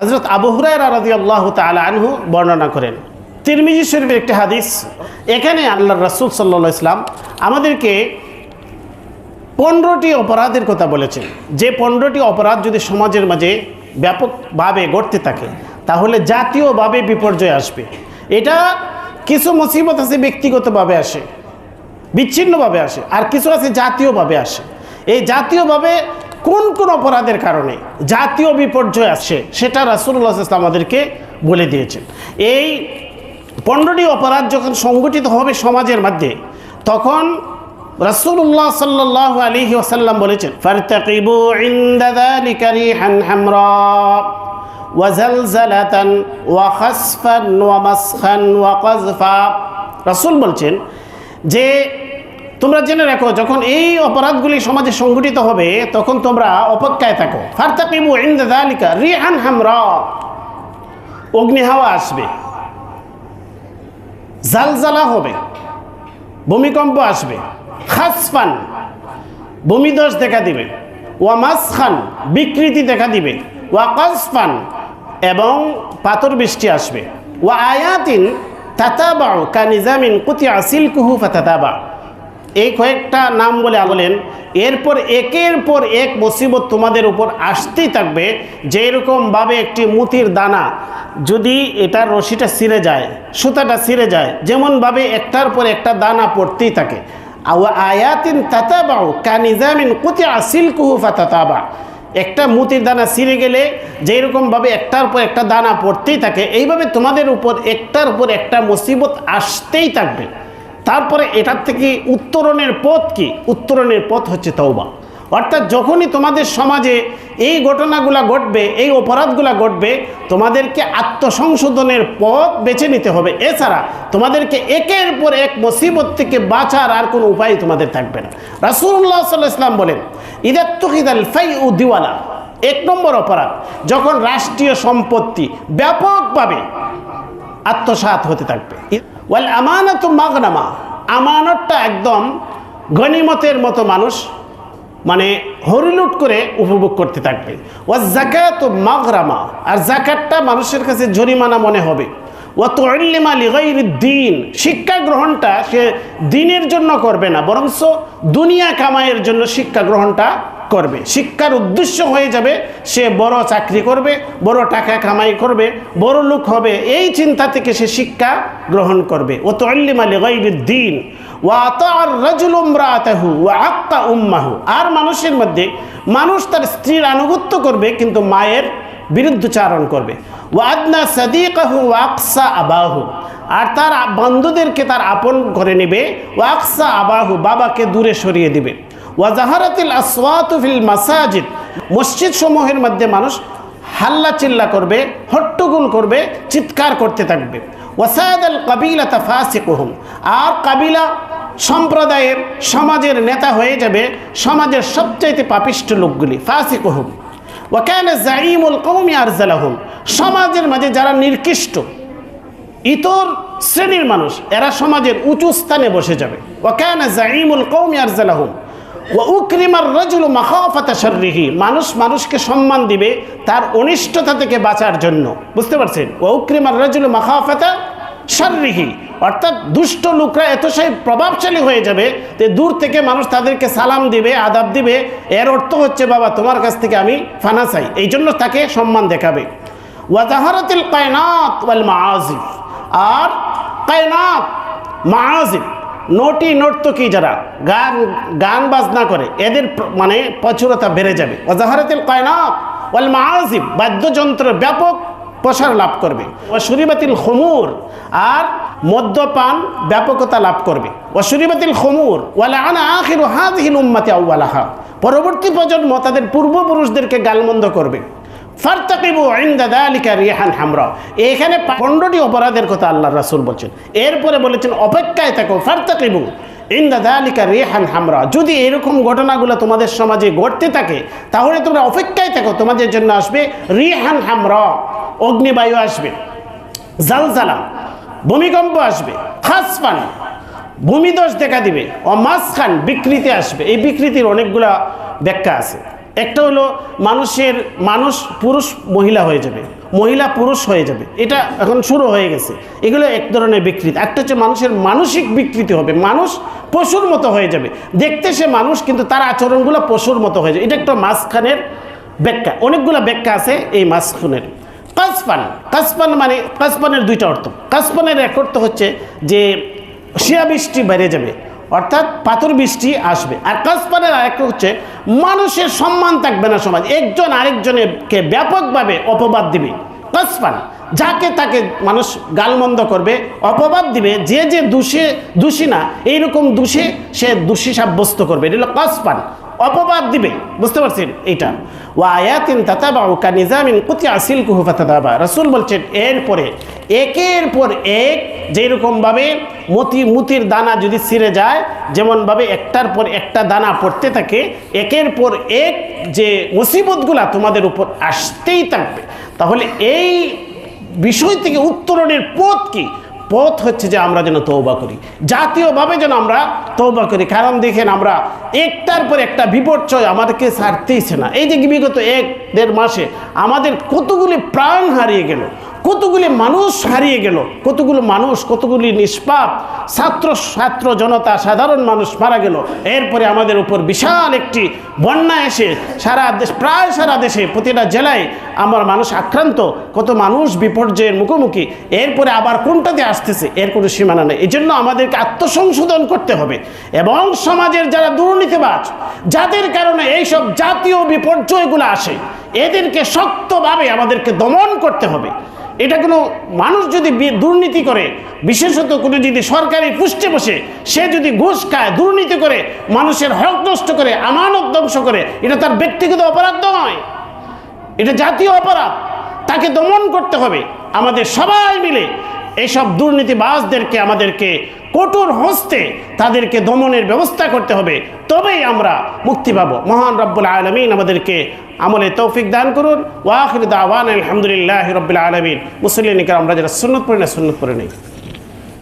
হজরত আবু হুরায়রা রাজি আনহু বর্ণনা করেন। তিরমিজি শরীফের একটি হাদিস, এখানে আল্লাহ রাসুল সাল্লা ইসলাম আমাদেরকে পনেরোটি অপরাধের কথা বলেছেন। যে পনেরোটি অপরাধ যদি সমাজের মাঝে ব্যাপকভাবে ঘটতে থাকে, তাহলে জাতীয়ভাবে বিপর্যয় আসবে। এটা কিছু মুসিবত আছে, ব্যক্তিগতভাবে আসে, বিচ্ছিন্নভাবে আসে, আর কিছু আছে জাতীয়ভাবে আসে। এই জাতীয়ভাবে কোন কোন অপরাধের কারণে জাতীয় বিপর্যয় আসে সেটা রাসুল্লাহ ইসলাম আমাদেরকে বলে দিয়েছেন। এই পনেরোটি অপরাধ যখন সংগঠিত হবে সমাজের মধ্যে, তখন রাসূলুল্লাহ সাল্লাল্লাহু আলাইহি ওয়াসাল্লাম বলেছেন কাযফা রাসূল বলছেন যে তোমরা জেনে রাখো, যখন এই অপরাধগুলি সমাজে সংগঠিত হবে, তখন তোমরা অপেক্ষায় থাকো। রিহান অগ্নি হাওয়া আসবে। জালজালা হবে। ভূমিকম্প আসবে। খাসফান। ভূমিদোষ দেখা দিবে। ওয়া মাসখান। বিকৃতি দেখা দিবে। ওয়া কাসফান। এবং পাথর বৃষ্টি আসবে। ওয়া আয়াতিন তাতাবাউ কা নিজামিন কুতি আসিল কুহু ফাতাতাবা এই কয়েকটা নাম বলে বলেন এরপর একের পর এক মুসিবত তোমাদের উপর আসতেই থাকবে। যেরকমভাবে একটি মুতির দানা যদি এটার রশিটা ছিঁড়ে যায়, সুতাটা ছিঁড়ে যায় যেমনভাবে একটার পর একটা দানা পড়তেই থাকে। আয়াতিন তাতাবাউ কানিজামিন কুতি আসিল কুহু ফাতাতাবা। একটা মুতির দানা ছিঁড়ে গেলে যেরকমভাবে একটার পর একটা দানা পড়তেই থাকে, এইভাবে তোমাদের উপর একটার উপর একটা মুসিবত আসতেই থাকবে। তারপরে এটার থেকে উত্তরণের পথ কি? উত্তরণের পথ হচ্ছে তওবা। অর্থাৎ যখনই তোমাদের সমাজে এই ঘটনাগুলা ঘটবে, এই অপরাধগুলা ঘটবে, তোমাদেরকে আত্মসংশোধনের পথ বেছে নিতে হবে। এছাড়া তোমাদেরকে একের পর এক মুসিবত থেকে বাঁচার আর কোনো উপায় তোমাদের থাকবে না। রাসুল্লাহ সাল্লাহ ইসলাম বলেন ইদাত্তুকিদাল ফাই উ দিওয়ালা। এক নম্বর অপরাধ, যখন রাষ্ট্রীয় সম্পত্তি ব্যাপকভাবে আত্মসাৎ হতে থাকবে। ওয়াল আমানত মাগনামা, আমানতটা একদম গনিমতের মতো মানুষ মানে হরিলুট করে উপভোগ করতে থাকবে। ও জাকাত মাগরামা, আর জাকাতটা মানুষের কাছে জরিমানা মনে হবে। ও তো দিন শিক্ষা গ্রহণটা সে দিনের জন্য করবে না বরঞ্চ দুনিয়া কামাইয়ের জন্য শিক্ষা গ্রহণটা করবে। শিক্ষার উদ্দেশ্য হয়ে যাবে, সে বড় চাকরি করবে, বড় টাকা কামাই করবে, বড় লোক হবে, এই চিন্তা থেকে সে শিক্ষা গ্রহণ করবে। ও তো অল্লিমা লিগাইর দিন ওয়াতার রাজুল উমরাতাহু ওয়া আক্কা উম্মাহু। আর মানুষের মধ্যে মানুষ তার স্ত্রীর আনুগত্য করবে, কিন্তু মায়ের বিরুদ্ধচারণ করবে। ওয়াদনা সাদিকাহু ওয়াকসা আবাহু। আর তার বন্ধুদেরকে তার আপন করে নেবে। ওয়াকসা আবাহু, বাবাকে দূরে সরিয়ে দিবে। ওয়াজাহারাতিল আসওয়াতু ফিল মাসাজিদ। মসজিদ সমূহের মধ্যে মানুষ হাল্লা চিল্লা করবে, হট্টগোল করবে, চিৎকার করতে থাকবে। ওয়াসাদ আল কাবিলা তাফাসিকুহুম আর কাবিলা সম্প্রদায়ের, সমাজের নেতা হয়ে যাবে সমাজের সবচাইতে পাপিষ্ট লোকগুলি, ফাসিকুহুম। ওয়াকানা জাইমুল কৌমি আরজালাহুম সমাজের মাঝে যারা নির্কৃষ্ট, ইতর শ্রেণির মানুষ, এরা সমাজের উঁচু স্থানে বসে যাবে। ওয়াকানা জাইমুল কৌমি আরজালাহুম ও উক্রিমার রজুল মাখাফাতা মানুষ মানুষকে সম্মান দিবে তার অনিষ্টতা থেকে বাঁচার জন্য। বুঝতে পারছেন? ও উক্রিমার রজুল মাখাফাতা অর্থাৎ দুষ্ট লোকরা এত সেই প্রভাবশালী হয়ে যাবে যে দূর থেকে মানুষ তাদেরকে সালাম দিবে, আদাব দিবে। এর অর্থ হচ্ছে, বাবা, তোমার কাছ থেকে আমি ফানা চাই। এই জন্য তাকে সম্মান দেখাবে। ওয়াজাহারাতিল কায়নাত ওয়াল মাআজিফ আর কায়নাত মাআজিফ নটি নর্তকী যারা? গান গান বাজনা করে, এদের মানে প্রচুরতা বেড়ে যাবে। ওয়াজাহারাতিল কায়নাত ওয়াল মাআজিফ বাদ্যযন্ত্র ব্যাপক প্রসার লাভ করবে। ওয়াসুরিবাতিল খমুর, আর মদ্যপান ব্যাপকতা লাভ করবে। ওয়াসুরিবাতিল খমুর, ওয়ালা আনা আখিরু হাযিহিল উম্মাতি আউয়ালাহা। পরবর্তী প্রজন্ম তাদের পূর্বপুরুষদেরকে গালমন্দ করবে। ফারতাকিবু ইনদা যালিকা রিহান হামরা। এখানে পনেরোটি অপরাধের কথা আল্লাহ রাসূল বলছেন। এরপরে বলেছেন, অপেক্ষায় থাকো, ফারতাকিবু ইনদা যালিকা রিহান হামরা। যদি এরকম ঘটনাগুলো তোমাদের সমাজে ঘটতে থাকে, তাহলে তোমরা অপেক্ষায় থাকো, তোমাদের জন্য আসবে রিহান হামরা। অগ্নিবায়ু আসবে, জালজালা, ভূমিকম্প আসবে খাসফান ভূমিদোষ দেখা দিবে, ও মাঝখান বিকৃতি আসবে। এই বিকৃতির অনেকগুলা ব্যাখ্যা আছে। একটা হলো মানুষের মানুষ পুরুষ, মহিলা হয়ে যাবে। মহিলা পুরুষ হয়ে যাবে। এটা এখন শুরু হয়ে গেছে। এগুলো এক ধরনের বিকৃতি। একটা হচ্ছে মানুষের মানসিক বিকৃতি হবে। মানুষ পশুর মতো হয়ে যাবে। দেখতে সে মানুষ, কিন্তু তার আচরণগুলো পশুর মতো হয়ে যাবে। এটা একটা মাঝখানের ব্যাখ্যা। অনেকগুলো ব্যাখ্যা আছে এই মাঝখানের। কাসপান কাসপান মানে কাসপানের দুইটা অর্থ। কাসপানের এক অর্থ হচ্ছে যে, শিয়া বৃষ্টি বেড়ে যাবে। অর্থাৎ পাথর বৃষ্টি আসবে। আর কাসপানের আরেক হচ্ছে মানুষের সম্মান থাকবে না সমাজ। একজন আরেকজনকে ব্যাপকভাবে অপবাদ দিবে। কসপান যাকে তাকে মানুষ গালমন্দ করবে, অপবাদ দিবে, যে যে দোষে দোষী না, এইরকম দোষে সে দোষী সাব্যস্ত করবে। এটা হলো কাসপান অপবাদ দিবে। বুঝতে পারছেন? এইটা। ও আয়াতিন তাতাবা ও কানিজামিন কুতি আসিল কুহু ফাতাদাবা। রাসূল বলছেন, এরপরে, একের পর এক যেরকমভাবে মতি, মুতির দানা যদি ছিঁড়ে যায়, যেমনভাবে একটার পর একটা দানা পড়তে থাকে, একের পর এক যে মুসিবতগুলা তোমাদের উপর আসতেই থাকবে। তাহলে এই বিষয় থেকে উত্তরণের পথ কি? পথ হচ্ছে যে আমরা যেন তৌবা করি। জাতীয়ভাবে যেন আমরা তৌবা করি। কারণ দেখেন আমরা একটার পর একটা বিপর্যয় আমাদেরকে ছাড়তেইছে না। এই যে বিগত এক, দেড় মাসে আমাদের কতগুলি প্রাণ হারিয়ে গেল, কতগুলি মানুষ হারিয়ে গেল, কতগুলো মানুষ, কতগুলি নিষ্পাপ, ছাত্র ছাত্র জনতা, সাধারণ মানুষ মারা গেল। এরপরে আমাদের উপর বিশাল একটি বন্যা এসে সারা দেশ, প্রায় সারা দেশে, প্রতিটা জেলায় আমার মানুষ আক্রান্ত, কত মানুষ বিপর্যয়ের মুখোমুখি, এরপরে আবার কোনটাতে আসতেছে, এর কোনো সীমানা নেই। এই জন্য আমাদেরকে আত্মসংশোধন করতে হবে। এবং সমাজের যারা দুর্নীতিবাজ, যাদের কারণে এইসব জাতীয় বিপর্যয়গুলো আসে, এদেরকে শক্তভাবে আমাদেরকে দমন করতে হবে। এটা কোনো মানুষ যদি দুর্নীতি করে, বিশেষত কোনো যদি সরকারি পুষ্টে বসে, সে যদি ঘুষ খায়, দুর্নীতি করে, মানুষের হক নষ্ট করে, আমানত ধ্বংস করে, এটা তার ব্যক্তিগত অপরাধ নয়। এটা জাতীয় অপরাধ। তাকে দমন করতে হবে। আমাদের সবাই মিলে এইসব দুর্নীতিবাজদেরকে, আমাদেরকে কঠোর হস্তে তাদেরকে দমনের ব্যবস্থা করতে হবে। তবেই আমরা মুক্তি পাবো। মহান রব্বুল আলমিন আমাদেরকে আমলে তৌফিক দান করুন। ওয়াখির দাওয়ান আলহামদুলিল্লাহ রব্বুল আলমিন। মুসলিম আমরা যারা সুন্নত পড়ি না, সুন্নত পড়ে নেই।